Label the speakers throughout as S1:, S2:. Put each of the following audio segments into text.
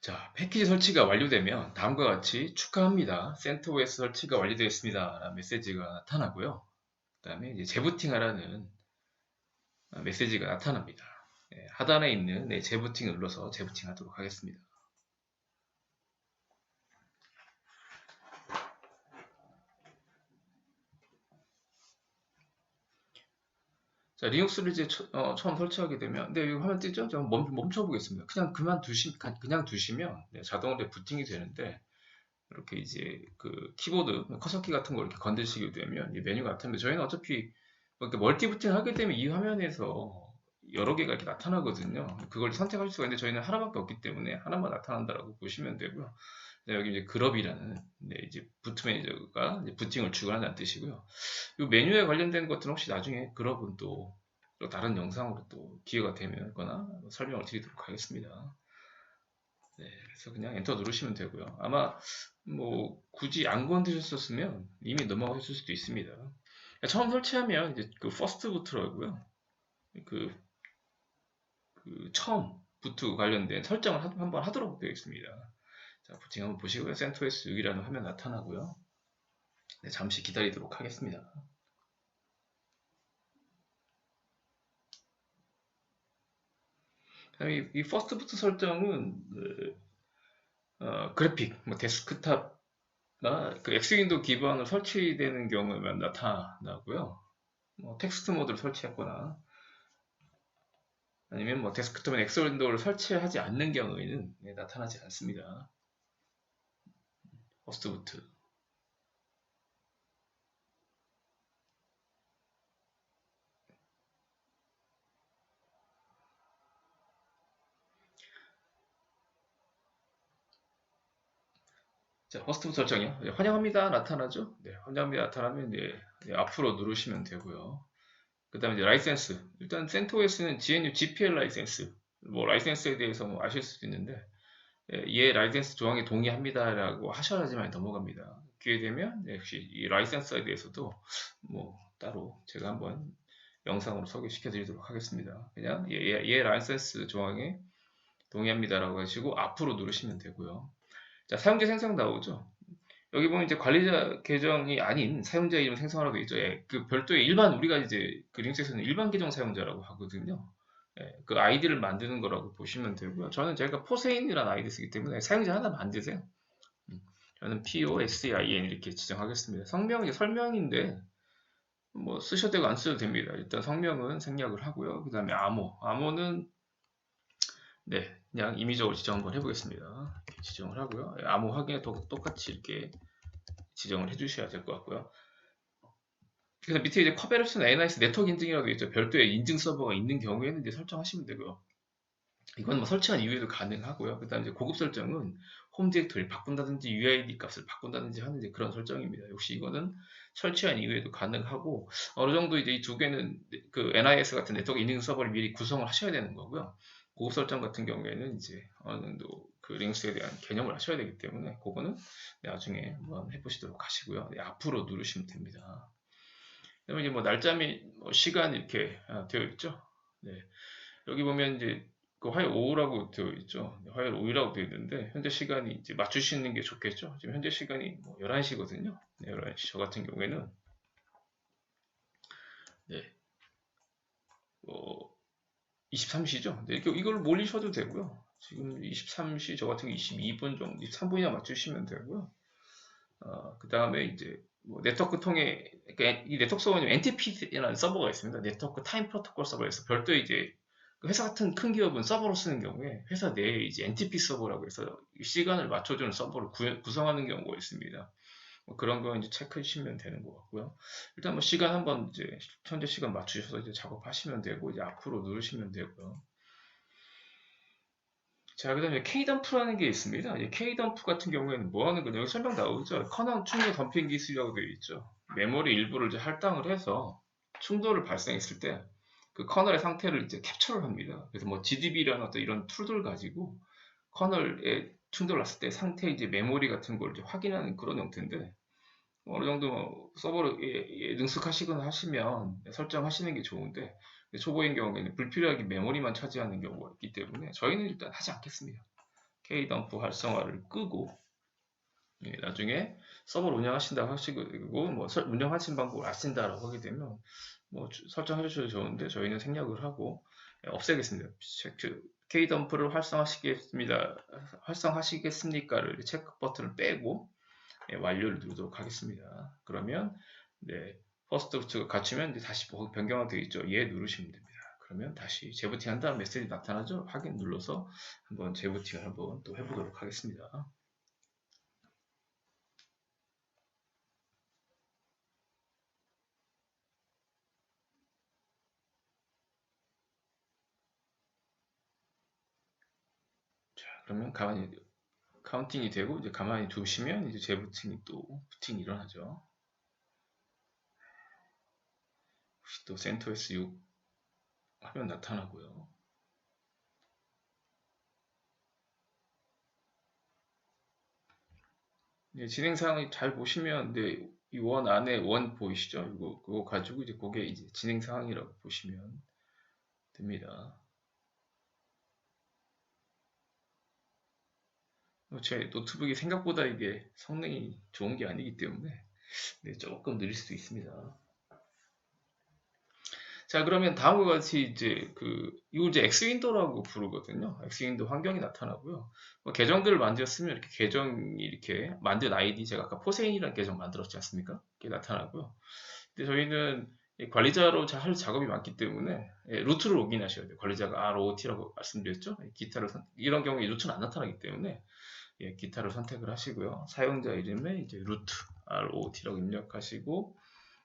S1: 자, 패키지 설치가 완료되면 다음과 같이 축하합니다. CentOS 설치가 완료되었습니다. 라는 메시지가 나타나고요. 그 다음에 재부팅하라는 메시지가 나타납니다. 네, 하단에 있는 네, 재부팅을 눌러서 재부팅 하도록 하겠습니다. 자, 리눅스를 이제 처, 음 설치하게 되면, 네, 이거 화면 뜨죠? 좀 멈, 멈춰 보겠습니다. 그냥 그만 두시, 그냥 두시면 네, 자동으로 부팅이 되는데, 이렇게 이제 그 키보드, 커서키 같은 걸 이렇게 건드시게 되면 이 메뉴가 나타나는데, 저희는 어차피 뭐 이렇게 멀티 부팅을 하게 되면 이 화면에서 여러 개가 이렇게 나타나거든요. 그걸 선택하실 수가 있는데, 저희는 하나밖에 없기 때문에 하나만 나타난다라고 보시면 되고요. 네, 여기 이제 그럽이라는 네, 이제 부트 매니저가 이제 부팅을 주관한다는 뜻이고요. 이 메뉴에 관련된 것들은 혹시 나중에 그럽은 또, 또 다른 영상으로 또 기회가 되면거나 설명을 드리도록 하겠습니다. 네, 그래서 그냥 엔터 누르시면 되고요. 아마 뭐 굳이 안 건드셨었으면 이미 넘어가셨을 수도 있습니다. 처음 설치하면 이제 그 퍼스트 부트라고요. 그, 그 처음 부트 관련된 설정을 한번 하도록 되어 있습니다. 자, 부팅 한번 보시고요. CentOS 6이라는 화면 나타나고요. 네, 잠시 기다리도록 하겠습니다. 이, 이 퍼스트부트 설정은 그, 어, 그래픽, 뭐 데스크탑, 그 엑스윈도우 기반으로 설치되는 경우에만 나타나고요. 뭐 텍스트 모드를 설치했거나 아니면 뭐 데스크톱에 엑스윈도우를 설치하지 않는 경우에는 네, 나타나지 않습니다. 퍼스트부트 자, 퍼스트부트 설정이요. 네, 환영합니다. 나타나죠? 네, 환영합니다. 나타나면 네, 네, 앞으로 누르시면 되고요. 그 다음에 이제 라이센스. 일단 CentOS는 GNU GPL 라이센스. 뭐 라이센스에 대해서 뭐 아실 수도 있는데 예, 라이센스 조항에 동의합니다라고 하셔야지만 넘어갑니다. 기회 되면 역시 이 라이센스에 대해서도 뭐 따로 제가 한번 영상으로 소개시켜 드리도록 하겠습니다. 그냥 예, 예, 예 라이센스 조항에 동의합니다라고 하시고 앞으로 누르시면 되고요. 자, 사용자 생성 나오죠? 여기 보면 이제 관리자 계정이 아닌 사용자 이름 생성하라고 있죠. 예, 그 별도의 일반 우리가 이제 그 링크에서는 일반 계정 사용자라고 하거든요. 예, 그 아이디를 만드는 거라고 보시면 되고요. 저는 제가 포세인이라는 아이디 쓰기 때문에 사용자 하나 만드세요. 음, 저는 POSEIN 이렇게 지정하겠습니다. 성명이 설명인데 뭐 쓰셔도 되고 안 쓰셔도 됩니다. 일단 성명은 생략을 하고요. 그 다음에 암호. 암호는 네 그냥 임의적으로 지정 한번 해보겠습니다. 지정을 하고요. 예, 암호 확인에 똑같이 이렇게 지정을 해주셔야 될 것 같고요. 그래서 밑에 이제 커베르슨 NIS 네트워크 인증이라고 있죠. 별도의 인증 서버가 있는 경우에는 이제 설정하시면 되고요. 이건 뭐 설치한 이후에도 가능하고요. 그 다음 이제 고급 설정은 홈 디렉토리를 바꾼다든지 UID 값을 바꾼다든지 하는 이제 그런 설정입니다. 역시 이거는 설치한 이후에도 가능하고 어느 정도 이제 이 두 개는 그 NIS 같은 네트워크 인증 서버를 미리 구성을 하셔야 되는 거고요. 고급 설정 같은 경우에는 이제 어느 정도 그 링스에 대한 개념을 하셔야 되기 때문에 그거는 나중에 한번 해보시도록 하시고요. 네, 앞으로 누르시면 됩니다. 그다음에 이제 뭐 날짜 및 뭐 시간 이렇게 아, 되어 있죠. 네. 여기 보면 이제 그 화요일 오후라고 되어 있죠. 네, 화요일 오후라고 되어 있는데 현재 시간이 이제 맞추시는 게 좋겠죠. 지금 현재 시간이 뭐 11시거든요. 네, 11시 저 같은 경우에는 네. 뭐 23시죠. 네, 이걸 몰리셔도 되고요. 지금 23시 저 같은 경우 22분 정도 23분이나 맞추시면 되고요. 어, 그 다음에 이제 뭐 네트워크 통해 그러니까 이 네트워크 서버는 NTP라는 서버가 있습니다. 네트워크 타임 프로토콜 서버에서 별도 이제 그 회사 같은 큰 기업은 서버로 쓰는 경우에 회사 내에 이제 NTP 서버라고 해서 시간을 맞춰주는 서버를 구, 성하는 경우가 있습니다. 뭐 그런 거 이제 체크해 주시면 되는 것 같고요. 일단 뭐 시간 한번 이제 현재 시간 맞추셔서 이제 작업하시면 되고 이제 앞으로 누르시면 되고요. 자, 그 다음에 K덤프라는 게 있습니다. K덤프 같은 경우에는 뭐 하는 거냐? 여기 설명 나오죠? 커널 충돌 덤핑 기술이라고 되어 있죠. 메모리 일부를 이제 할당을 해서 충돌을 발생했을 때 그 커널의 상태를 이제 캡처를 합니다. 그래서 뭐 GDB라는 어떤 이런 툴들 가지고 커널에 충돌 났을 때 상태 이제 메모리 같은 걸 이제 확인하는 그런 형태인데 어느 정도 뭐 서버를 예, 예, 능숙하시거나 하시면 설정하시는 게 좋은데 초보인 경우에는 불필요하게 메모리만 차지하는 경우가 있기 때문에 저희는 일단 하지 않겠습니다. K덤프 활성화를 끄고 예, 나중에 서버를 운영하신다고 하시고 뭐 운영하신 방법을 아신다라고 하게 되면 뭐 설정해 주셔도 좋은데 저희는 생략을 하고 예, 없애겠습니다. 체크 K덤프를 활성화시키겠습니다. 활성화하시겠습니까를 체크 버튼을 빼고 예, 완료를 누르도록 하겠습니다. 그러면 네, 퍼스트부트가 갖추면 이제 다시 변경화 되어 있죠. 예 누르시면 됩니다. 그러면 다시 재부팅 한다는 메시지 나타나죠. 확인 눌러서 한번 재부팅을 한번 또 해보도록 하겠습니다. 그러면 가만히 카운팅이 되고 이제 가만히 두시면 이제 재부팅이 또 부팅이 일어나죠. 혹시 또 센터에스 6 하면 나타나고요. 네, 진행 사항을 잘 보시면 네, 이원 안에 원 보이시죠? 이거 그거 가지고 이제 그게 이제 진행 사항이라고 보시면 됩니다. 제 노트북이 생각보다 이게 성능이 좋은 게 아니기 때문에 네, 조금 느릴 수도 있습니다. 자 그러면 다음과 같이 이제 그 이걸 이제 엑스윈도라고 부르거든요. 엑스윈도 환경이 나타나고요. 뭐 계정들을 만들었으면 이렇게 계정이 이렇게 만든 아이디 제가 아까 포세인이라는 계정 만들었지 않습니까? 이게 나타나고요. 근데 저희는 관리자로 할 작업이 많기 때문에 예, 루트를 로그인하셔야 돼요. 관리자가 ROT라고 말씀드렸죠. 기타를 선, 이런 경우에 루트는 안 나타나기 때문에 예, 기타를 선택을 하시고요. 사용자 이름에 이제 루트 ROT라고 입력하시고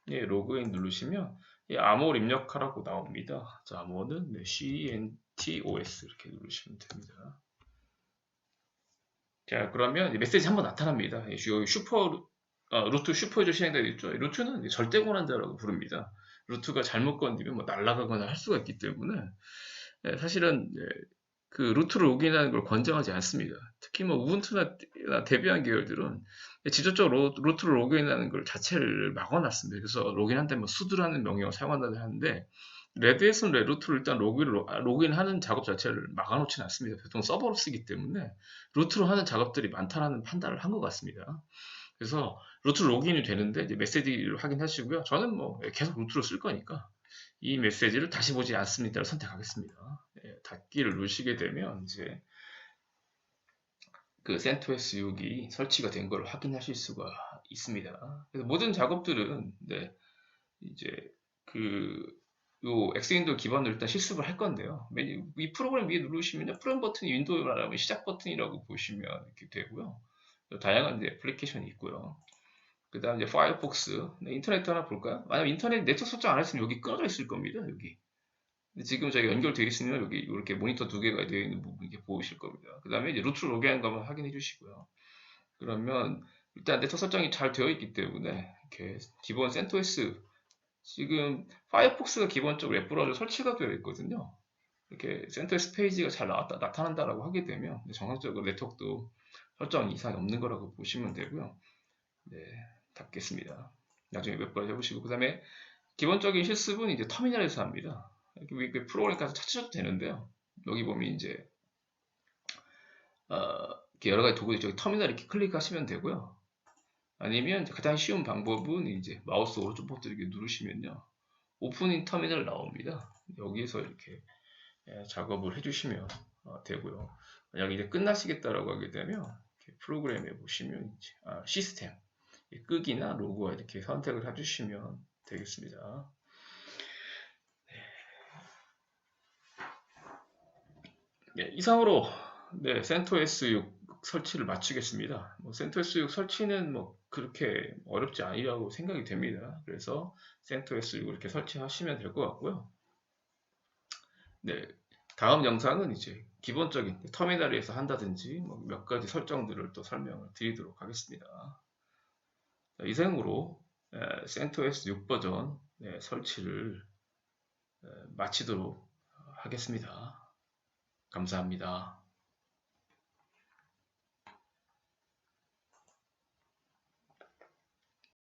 S1: 예, 로그인 누르시면 예, 암호를 입력하라고 나옵니다. 자, 암호는 네, CNTOS 이렇게 누르시면 됩니다. 자, 그러면 메시지 한번 나타납니다. 예, 슈퍼 어, 루트 슈퍼 주시행되어 있죠. 루트는 절대 권한자라고 부릅니다. 루트가 잘못 건드리면 뭐 날아가거나 할 수가 있기 때문에 예, 사실은 예, 그 루트를 로그인하는 걸 권장하지 않습니다. 특히 뭐 우분투나 대비한 계열들은 지속적으로 루트를 로그인하는 걸 자체를 막아놨습니다. 그래서 로그인한다면 뭐 수두라는 명령을 사용한다고 하는데 레드에서는 루트를 일단 로그인을, 아, 로그인하는 작업 자체를 막아놓지는 않습니다. 보통 서버로 쓰기 때문에 루트로 하는 작업들이 많다라는 판단을 한 것 같습니다. 그래서 루트 로그인이 되는데 메시지를 확인하시고요. 저는 뭐 계속 루트로 쓸 거니까 이 메시지를 다시 보지 않습니다를 선택하겠습니다. 예, 닫기를 누르시게 되면 이제 그 CentOS 6이 설치가 된 걸 확인하실 수가 있습니다. 그래서 모든 작업들은 네, 이제 그 요 엑스윈도우 기반으로 일단 실습을 할 건데요. 이 프로그램 위에 누르시면 프로그램 버튼이 윈도우 말하면 시작 버튼이라고 보시면 이렇게 되고요. 다양한 애플리케이션이 있고요. 그 다음 이제 파이어폭스 네, 인터넷 하나 볼까요? 만약 인터넷 네트워크 설정 안 했으면 여기 끊어져 있을 겁니다. 여기 지금 저희가 연결되어 있으면 여기 이렇게 모니터 두 개가 되어 있는 부분 이렇게 보이실 겁니다. 그 다음에 이제 루트 로그인 거만 확인해 주시고요. 그러면 일단 네트워크 설정이 잘 되어 있기 때문에 이렇게 기본 센토스 지금 파이어폭스가 기본적으로 웹 브라우저 설치가 되어 있거든요. 이렇게 센터스 페이지가 잘 나왔다, 나타난다라고 하게 되면 정상적으로 네트워크도 설정 이상이 없는 거라고 보시면 되고요. 네, 닫겠습니다. 나중에 몇번 해보시고 그 다음에 기본적인 실습은 이제 터미널에서 합니다. 이렇게 프로그램 가서 찾으셔도 되는데요. 여기 보면 이제 어, 여러 가지 도구들 저기 터미널 이렇게 클릭하시면 되고요. 아니면 가장 쉬운 방법은 이제 마우스 오른쪽 버튼 이렇게 누르시면요. 오프닝 터미널 나옵니다. 여기서 이렇게 예, 작업을 해주시면 어, 되고요. 만약 이제 끝나시겠다라고 하게 되면 프로그램에 보시면 아, 시스템 끄기나 로그와 이렇게 선택을 해주시면 되겠습니다. 네, 이상으로 네, 센토S 6 설치를 마치겠습니다. 뭐 센토S 6 설치는 뭐 그렇게 어렵지 않으라고 생각이 됩니다. 그래서 센토S 6을 이렇게 설치하시면 될 것 같고요. 네, 다음 영상은 이제 기본적인 터미널에서 한다든지 뭐 몇 가지 설정들을 또 설명을 드리도록 하겠습니다. 이상으로 센토S 6 버전 네, 설치를 마치도록 하겠습니다. 감사합니다.